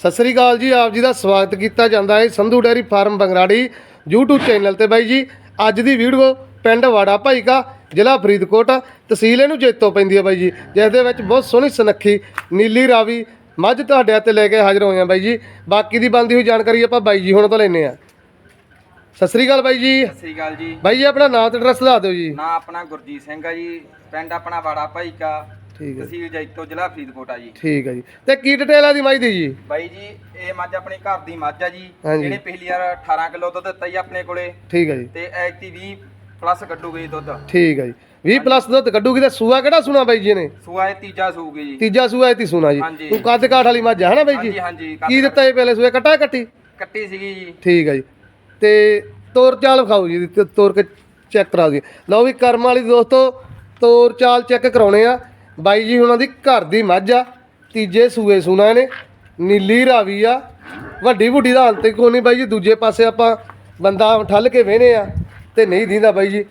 ਸਤਿ ਸ੍ਰੀ ਅਕਾਲ ਜੀ ਆਪ ਜੀ ਦਾ ਸਵਾਗਤ ਕੀਤਾ ਜਾਂਦਾ ਹੈ Sandhu dairy farm Bangrari YouTube channel ਤੇ ਬਾਈ ਜੀ। ਅੱਜ ਦੀ ਵੀਡੀਓ ਪਿੰਡ ਵਾੜਾ ਭਾਈ ਕਾ ਜ਼ਿਲ੍ਹਾ ਫਰੀਦਕੋਟ ਤਹਿਸੀਲ ਇਹਨੂੰ ਜੇਤੋ ਪੈਂਦੀ ਹੈ ਬਾਈ ਜੀ। ਜਿਸ ਦੇ ਵਿੱਚ ਬਹੁਤ ਸੋਹਣੀ ਸੁਨੱਖੀ ਨੀਲੀ ਰਾਵੀ ਮੱਝ ਤੁਹਾਡੇ ਹੱਥੇ ਲੈ ਕੇ ਹਾਜ਼ਰ ਹੋਏ ਆ ਬਾਈ ਜੀ। ਬਾਕੀ ਦੀ ਬੰਦੀ ਹੋਈ ਜਾਣਕਾਰੀ ਆਪਾਂ ਬਾਈ ਜੀ ਹੁਣ ਤੋਂ ਲੈਨੇ ਆ ਸਤਿ ਸ੍ਰੀ ਅਕਾਲ ਬਾਈ ਜੀ। ਸਤਿ ਸ੍ਰੀ ਅਕਾਲ ਜੀ। ਬਾਈ ਜੀ ਆਪਣਾ ਨਾਮ ਤੇ ਐਡਰੈਸ ਦੱਸ ਦਿਓ ਜੀ। ਨਾਂ ਆਪਣਾ ਗੁਰਜੀਤ ਸਿੰਘ ਆ ਜੀ। ਪਿੰਡ ਆਪਣਾ ਵਾੜਾ ਭਾਈ ਕਾ ਠੀਕ ਹੈ। ਤਹਿਸੀਲ ਜੈਤੋ ਜ਼ਿਲ੍ਹਾ ਫਰੀਦਕੋਟ ਆ ਜੀ। ਠੀਕ ਹੈ ਜੀ। ਤੇ ਕੀ ਡਿਟੇਲ ਆ ਦੀ ਮੱਝ ਦੀ ਜੀ? ਬਾਈ ਜੀ ਇਹ ਮੱਝ ਆਪਣੇ ਘਰ ਦੀ ਮੱਝ ਆ ਜੀ। ਹਾਂਜੀ। ਇਹਨੇ ਪਿਛਲੀ ਵਾਰ 18 ਕਿਲੋ ਦੁੱਧ ਦਿੱਤਾ ਜੀ ਆਪਣੇ ਕੋਲੇ। ਠੀਕ ਹੈ ਜੀ। ਤੇ ਐਕਟੀ 20 ਪਲੱਸ ਕੱਢੂਗੇ ਜੀ ਦੁੱਧ। ਠੀਕ ਹੈ ਜੀ। 20 ਪਲੱਸ ਦੁੱਧ ਕੱਢੂਗੀ ਤੇ ਸੂਆ ਕਿਹੜਾ ਸੁਣਾ ਬਾਈ ਜੀ ਨੇ ਸੂਆ ਇਹ ਤੀਜਾ ਸੂਗੀ ਜੀ। ਤੀਜਾ ਸੂਆ ਇਹ ਤੀ ਸੁਣਾ ਜੀ। ਹਾਂਜੀ। ਤੂੰ ਕੱਦ ਕਾਠ ਵਾਲੀ ਮੱਝ ਹੈ ਨਾ ਬਾਈ ਜੀ? ਹਾਂਜੀ ਹਾਂਜੀ ਕੀ ਦਿੱਤਾ ਇਹ ਪਹਿਲੇ ਸੂਏ? ਕੱਟਾ ਕੱਟੀ? ਕੱਟੀ ਸੀਗੀ ਜੀ। ਠੀਕ ਹੈ ਜੀ। ਤੇ ਤੋਰ ਚਾਲ ਵਿਖਾਓ ਜੀ ਤੇ ਤੋਰ ਕੇ ਚੈੱਕ ਕਰਾ ਦਈਏ ਲਓ ਵੀ ਕਰਮ ਵਾਲੀ ਦੋਸਤੋ ਤੋਰ ਚਾਲ ਚੈੱਕ ਕਰਾਉਣੇ ਆ। ਬਾਈ ਜੀ, ਉਹਨਾਂ ਦੀ ਘਰ ਦੀ ਮੱਝ ਆ, ਤੀਜੇ ਸੂਏ ਸੂਣਾ ਨੇ ਨੀਲੀ ਰਾਵੀ ਆ। ਵੱਡੀ ਵੁੱਡੀ ਦਾ ਅੰਤ ਕੋਈ ਨਹੀਂ ਬਾਈ ਜੀ, ਦੂਜੇ ਪਾਸੇ ਆਪਾਂ ਬੰਦਾ ਠੱਲ ਕੇ ਵੇਨੇ ਆ ਤੇ ਨਹੀਂ ਦਿੰਦਾ ਬਾਈ ਜੀ।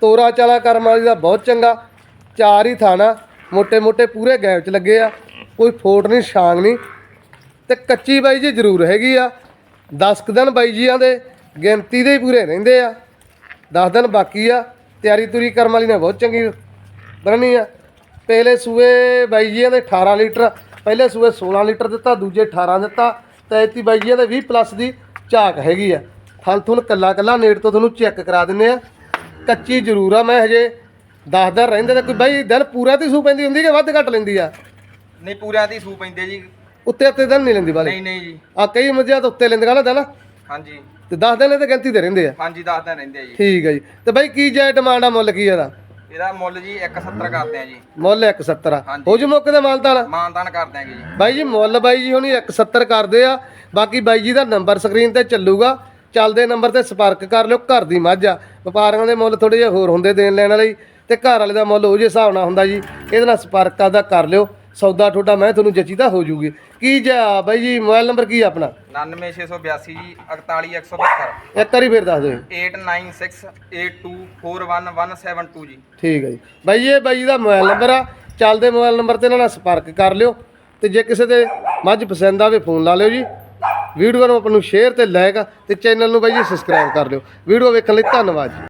ਤੋਰਾ ਚਾਲਾ ਕਰਮ ਵਾਲੀ ਦਾ ਬਹੁਤ ਚੰਗਾ, ਚਾਰ ਹੀ ਥਾਣਾ ਮੋٹے ਮੋٹے ਪੂਰੇ ਗੈਪ ਚ ਲੱਗੇ ਆ, ਕੋਈ ਫੋਟ ਨਹੀਂ ਸ਼ਾਂਗ ਨਹੀਂ। ਤੇ ਕੱਚੀ ਬਾਈ ਜੀ ਜ਼ਰੂਰ ਹੈਗੀ ਆ। ਦਸ ਕੁ ਦਿਨ ਬਾਈ ਜੀਆਂ ਦੇ ਗਿਣਤੀ ਦੇ ਹੀ ਪੂਰੇ ਰਹਿੰਦੇ ਆ। ਦਸ ਦਿਨ ਬਾਕੀ ਆ ਤਿਆਰੀ ਤੁਰੀ ਕਰਮ ਵਾਲੀ ਨੇ ਬਹੁਤ ਚੰਗੀ ਬਣਨੀ ਆ। ਪਹਿਲੇ ਸੂਏ ਬਾਈ ਜੀਆਂ ਦੇ 18 ਲੀਟਰ ਪਹਿਲੇ ਸੂਏ 16 ਲੀਟਰ ਦਿੱਤਾ ਦੂਜੇ 18 ਦਿੱਤਾ ਤੇ ਐਤੀ ਬਾਈ ਜੀਆਂ ਦੇ 20 ਪਲੱਸ ਦੀ ਝਾਕ ਹੈਗੀ ਆ। ਥਲ ਥੁਲ ਕੱਲਾ ਕੱਲਾ ਨੇੜ ਤੋਂ ਤੁਹਾਨੂੰ ਚੈੱਕ ਕਰਾ ਦਿੰਨੇ ਆ। ਕੱਚੀ ਜ਼ਰੂਰ ਆ ਮੈਂ ਹਜੇ 10 ਦਿਨ ਰਹਿੰਦੇ ਤੇ ਕੋਈ ਬਾਈ ਦਿਨ ਪੂਰਾ ਤੇ ਸੂ ਪੈਂਦੀ ਹੁੰਦੀ ਕਿ ਵੱਧ ਘੱਟ ਲੈਂਦੀ ਆ? ਨਹੀਂ ਪੂਰਿਆਂ ਦੀ ਸੂ ਪੈਂਦੇ ਜੀ। ਉੱਤੇ ਉੱਤੇ ਦਿਨ ਨਹੀਂ ਲੈਂਦੀ ਬਾਲੇ? ਨਹੀਂ ਨਹੀਂ ਜੀ। ਆ ਕਈ ਮੱਝਾਂ ਤਾਂ ਉੱਤੇ ਲੈਂਦੀਆਂ ਨਾ ਦਿਨ। ਹਾਂਜੀ। ਤੇ 10 ਦਿਨ ਤੇ ਗਿਣਤੀ ਤੇ ਰਹਿੰਦੇ ਆ। ਹਾਂਜੀ ਦੱਸਦਾ ਰਹਿੰਦੇ ਆ ਜੀ। ਠੀਕ ਹੈ ਜੀ। ਤੇ ਬਾਈ ਕੀ ਜਾਇ ਡਿਮਾਂਡ ਆ ਮੁੱਲ ਕੀ ਇਹਦਾ? ਇਹਦਾ ਮੁੱਲ ਜੀ 170 ਕਰਦੇ ਆ ਜੀ। ਮੁੱਲ 170 ਆ। ਹਾਂਜੀ। ਹੋ ਜੂ ਮੌਕੇ ਤੇ ਮਾਲਤਾਨ ਮਾਨਦਾਨ ਕਰ ਦਿਆਂਗੇ ਜੀ। ਬਾਈ ਜੀ ਮੁੱਲ ਬਾਈ ਜੀ ਹੁਣੀ 170 ਕਰਦੇ ਆ। ਬਾਕੀ ਬਾਈ ਜੀ ਦਾ ਨੰਬਰ ਸਕਰੀਨ ਤੇ ਚੱਲੂਗਾ। ਚੱਲਦੇ ਨੰਬਰ ਤੇ ਸੰਪਰਕ ਕਰ ਲਿਓ ਘਰ ਦੀ ਮੱਝ ਆ। ਵਪਾਰੀਆਂ ਦੇ ਮੁੱਲ ਥੋੜੇ ਜਿਹਾ ਹੋਰ ਹੁੰਦੇ ਦੇਣ ਲੈਣ ਵਾਲੇ। ਤੇ ਘਰ ਵਾਲੇ ਦਾ ਮੁੱਲ ਉਹ ਜੇ ਹਿਸਾਬ ਨਾਲ ਹੁੰਦਾ ਜੀ। ਇਹਦੇ ਨਾਲ ਸੰਪਰਕ ਕਰਦਾ ਕਰ ਲਿਓ। ਸੌਦਾ ਠੋਡਾ ਮੈਂ ਤੁਹਾਨੂੰ ਜਚੀਦਾ ਹੋ ਜੂਗੀ। ਕੀ ਜਾ ਬਾਈ ਜੀ ਮੋਬਾਈਲ ਨੰਬਰ ਕੀ ਆ ਆਪਣਾ? 99682 ਜੀ 41172 ਇੱਕ ਵਾਰੀ ਫੇਰ ਦੱਸ ਦਿਓ। 8968241172 ਜੀ। ਠੀਕ ਹੈ ਜੀ। ਬਾਈ ਜੀ ਇਹ ਬਾਈ ਜੀ ਦਾ ਮੋਬਾਈਲ ਨੰਬਰ ਆ। ਚੱਲਦੇ ਮੋਬਾਈਲ ਨੰਬਰ ਤੇ ਇਹਨਾਂ ਨਾਲ ਸੰਪਰਕ ਕਰ ਲਿਓ। ਤੇ ਜੇ ਕਿਸੇ ਦੇ ਮੱਝ ਪਸੰਦ ਆਵੇ ਫੋਨ ਲਾ ਲਿਓ ਜੀ। ਵੀਡੀਓ ਨੂੰ ਆਪਾਂ ਨੂੰ ਸ਼ੇਅਰ ਤੇ ਲਾਇਕ ਤੇ ਚੈਨਲ ਨੂੰ ਬਾਈ ਜੀ ਸਬਸਕ੍ਰਾਈਬ ਕਰ ਲਿਓ। ਵੀਡੀਓ ਵੇਖਣ ਲਈ ਧੰਨਵਾਦ ਜੀ।